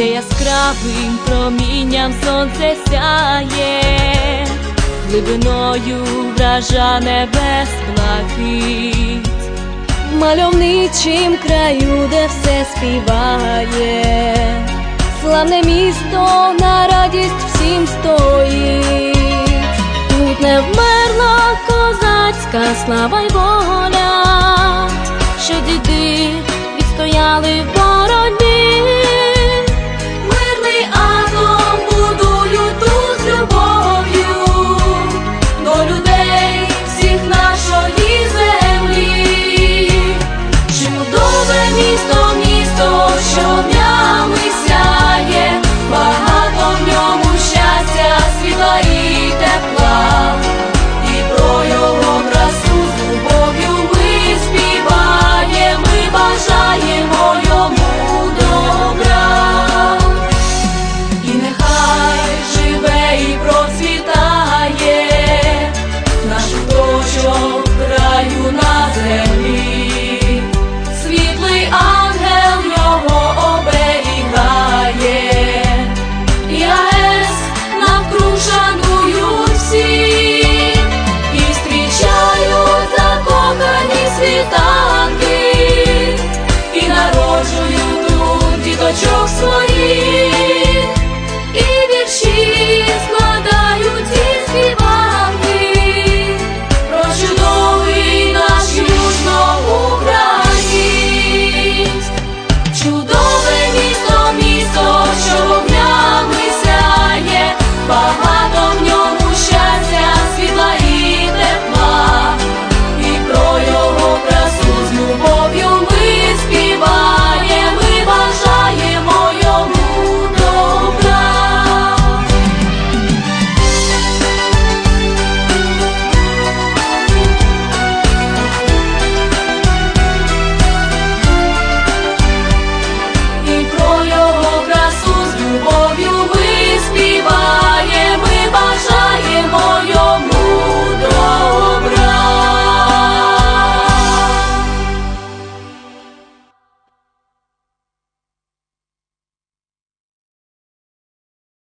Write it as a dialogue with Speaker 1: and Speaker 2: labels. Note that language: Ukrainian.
Speaker 1: де яскравим промінням сонце сяє, глибиною вража небес блакить, в мальовничим краю, де все співає, славне місто на радість всім стоїть, тут не вмерла козацька слава й воля, що діди відстояли в